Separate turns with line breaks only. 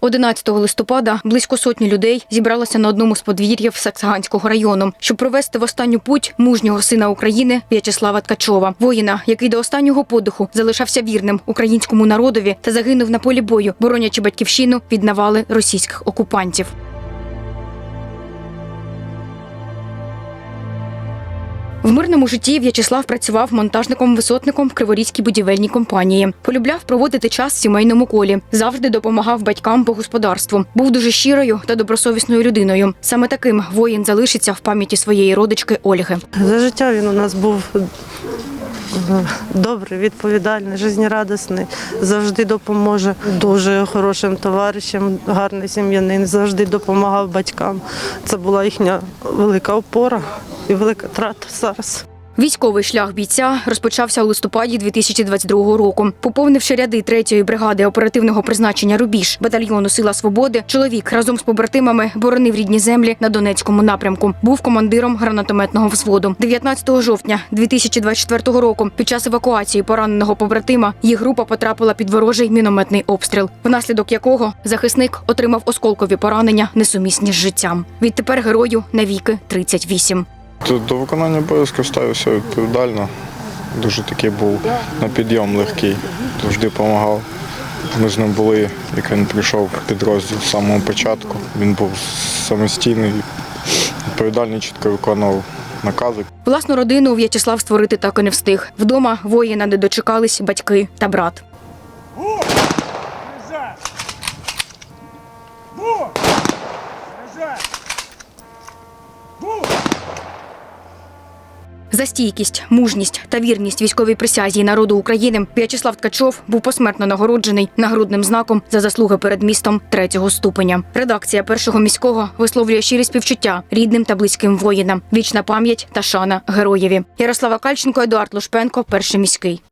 11 листопада близько сотні людей зібралося на одному з подвір'їв Саксаганського району, щоб провести в останню путь мужнього сина України В'ячеслава Ткачова, воїна, який до останнього подиху залишався вірним українському народові та загинув на полі бою, боронячи батьківщину від навали російських окупантів. В мирному житті В'ячеслав працював монтажником-висотником в Криворізькій будівельній компанії. Полюбляв проводити час в сімейному колі, завжди допомагав батькам по господарству. Був дуже щирою та добросовісною людиною. Саме таким воїн залишиться в пам'яті своєї родички Ольги.
За життя він у нас був е, добрий, відповідальний, жизнерадісний, завжди допоможе. Дуже хорошим товаришем, гарний сім'янин, завжди допомагав батькам. Це була їхня велика опора і велика трата зараз.
Військовий шлях бійця розпочався у листопаді 2022 року. Поповнивши ряди третьої бригади оперативного призначення Рубіж батальйону Сила Свободи, чоловік разом з побратимами боронив рідні землі на Донецькому напрямку. Був командиром гранатометного взводу. 19 жовтня 2024 року, під час евакуації пораненого побратима, їх група потрапила під ворожий мінометний обстріл, внаслідок якого захисник отримав осколкові поранення, несумісні з життям. Відтепер герою навіки 38.
До, виконання обов'язків ставився відповідально. Дуже такий був на підйом легкий, завжди допомагав. Ми з ним були, як він прийшов в підрозділ з самого початку. Він був самостійний, відповідальний, чітко виконував накази.
Власну родину В'ячеслав створити так і не встиг. Вдома воїна не дочекались батьки та брат. За стійкість, мужність та вірність військовій присязі народу України В'ячеслав Ткачов був посмертно нагороджений нагрудним знаком за заслуги перед містом третього ступеня. Редакція першого міського висловлює щирі співчуття рідним та близьким воїнам. Вічна пам'ять та шана героєві. Ярослава Кальченко, Едуард Лушпенко, перший міський.